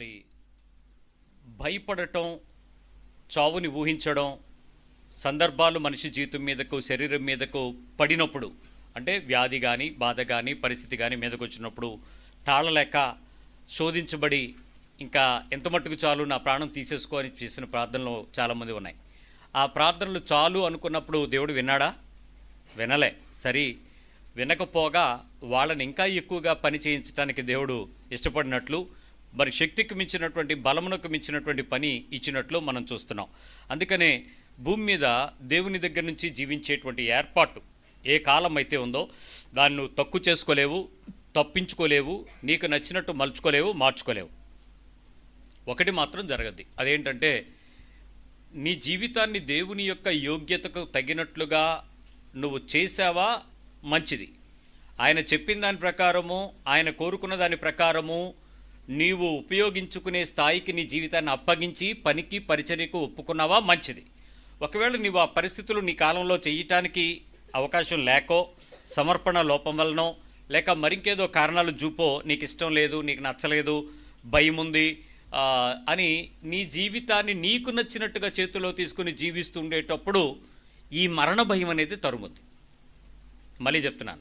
మరి భయపడటం చావుని ఊహించడం సందర్భాలు మనిషి జీవితం మీదకు శరీరం మీదకు పడినప్పుడు అంటే వ్యాధి కానీ బాధ కానీ పరిస్థితి కానీ మీదకు వచ్చినప్పుడు తాళలేక శోధించబడి ఇంకా ఎంత మట్టుకు చాలు నా ప్రాణం తీసేసుకో అని చేసిన ప్రార్థనలు చాలామంది ఉన్నాయి. ఆ ప్రార్థనలు చాలు అనుకున్నప్పుడు దేవుడు విన్నాడా? వినలే. సరి వినకపోగా వాళ్ళని ఇంకా ఎక్కువగా పని చేయించడానికి దేవుడు ఇష్టపడినట్లు మరి శక్తికి మించినటువంటి బలమునకు మించినటువంటి పని ఇచ్చినట్లు మనం చూస్తున్నాం. అందుకనే భూమి మీద దేవుని దగ్గర నుంచి జీవించేటువంటి ఏర్పాటు ఏ కాలం అయితే ఉందో దాన్ని నువ్వు తక్కువ చేసుకోలేవు తప్పించుకోలేవు నీకు నచ్చినట్టు మలుచుకోలేవు మార్చుకోలేవు. ఒకటి మాత్రం జరగద్ది. అదేంటంటే నీ జీవితాన్ని దేవుని యొక్క యోగ్యతకు తగినట్లుగా నువ్వు చేసావా? మంచిది. ఆయన చెప్పిన దాని ప్రకారము ఆయన కోరుకున్న దాని ప్రకారము నీవు ఉపయోగించుకునే స్థాయికి నీ జీవితాన్ని అప్పగించి పనికి పరిచర్యకు ఒప్పుకున్నావా? మంచిది. ఒకవేళ నీవు ఆ పరిస్థితులు నీ కాలంలో చేయటానికి అవకాశం లేకో సమర్పణ లోపం వలనో లేక మరింకేదో కారణాలు చూపో నీకు ఇష్టం లేదు నీకు నచ్చలేదు భయం ఉంది అని నీ జీవితాన్ని నీకు నచ్చినట్టుగా చేతిలో తీసుకుని జీవిస్తుండేటప్పుడు ఈ మరణ భయం అనేది తరుముద్ది. మళ్ళీ చెప్తున్నాను.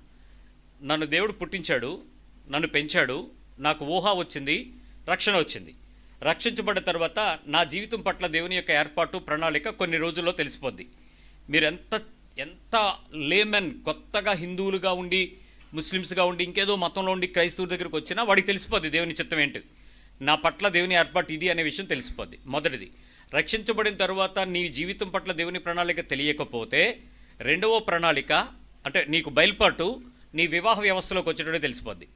నన్ను దేవుడు పుట్టించాడు నన్ను పెంచాడు నాకు ఊహ వచ్చింది రక్షణ వచ్చింది. రక్షించబడిన తర్వాత నా జీవితం పట్ల దేవుని యొక్క ఏర్పాటు ప్రణాళిక కొన్ని రోజుల్లో తెలిసిపోద్ది. మీరు ఎంత ఎంత లేమెన్ కొత్తగా హిందువులుగా ఉండి ముస్లిమ్స్గా ఉండి ఇంకేదో మతంలో ఉండి క్రైస్తవుల దగ్గరికి వచ్చినా వాడికి తెలిసిపోద్ది దేవుని చిత్తం ఏంటి. నా పట్ల దేవుని ఏర్పాటు ఇది అనే విషయం తెలిసిపోద్ది. మొదటిది రక్షించబడిన తరువాత నీ జీవితం పట్ల దేవుని ప్రణాళిక తెలియకపోతే రెండవ ప్రణాళిక అంటే నీకు బయలుపాటు నీ వివాహ వ్యవస్థలోకి వచ్చేటట్టు తెలిసిపోద్ది.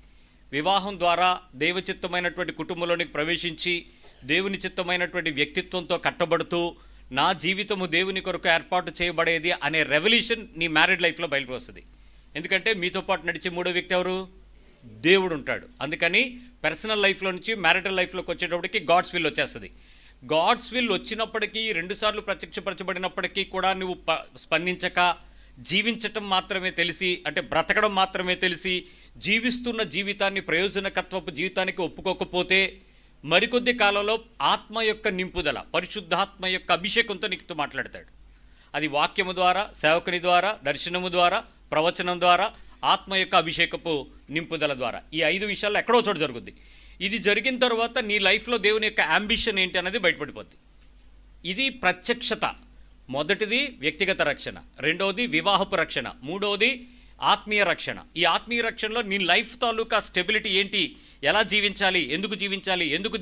వివాహం ద్వారా దైవచిత్తమైనటువంటి కుటుంబంలోనికి ప్రవేశించి దేవుని చిత్తమైనటువంటి వ్యక్తిత్వంతో కట్టబడుతూ నా జీవితము దేవుని కొరకు ఏర్పాటు చేయబడేది అనే రెవల్యూషన్ నీ మ్యారీడ్ లైఫ్లో బయటకు వస్తుంది. ఎందుకంటే మీతో పాటు నడిచే మూడో వ్యక్తి ఎవరు? దేవుడు ఉంటాడు. అందుకని పర్సనల్ లైఫ్లో నుంచి మ్యారిటల్ లైఫ్లోకి వచ్చేటప్పటికి గాడ్స్ విల్ వచ్చేస్తుంది. గాడ్స్ విల్ వచ్చినప్పటికీ రెండుసార్లు ప్రత్యక్షపరచబడినప్పటికీ కూడా నువ్వు ప- స్పందించక జీవించటం మాత్రమే తెలిసి అంటే బ్రతకడం మాత్రమే తెలిసి జీవిస్తున్న జీవితాన్ని ప్రయోజనకత్వపు జీవితానికి ఒప్పుకోకపోతే మరికొద్ది కాలంలో ఆత్మ యొక్క నింపుదల పరిశుద్ధాత్మ యొక్క అభిషేకంతో నీకుతో మాట్లాడతాడు. అది వాక్యము ద్వారా సేవకుని ద్వారా దర్శనము ద్వారా ప్రవచనం ద్వారా ఆత్మ యొక్క అభిషేకపు నింపుదల ద్వారా. ఈ ఐదు విషయాల్లో ఎక్కడో చోట జరుగుద్ది. ఇది జరిగిన తర్వాత నీ లైఫ్లో దేవుని యొక్క అంబిషన్ ఏంటి అనేది బయటపడిపోద్ది. ఇది ప్రత్యక్షత. మొదటిది వ్యక్తిగత రక్షణ రెండవది వివాహపు రక్షణ మూడవది ఆత్మీయ రక్షణ. ఈ ఆత్మీయ రక్షణలో నీ లైఫ్ తాలూకా స్టెబిలిటీ ఏంటి? ఎలా జీవించాలి? ఎందుకు జీవించాలి? ఎందుకు దేవుని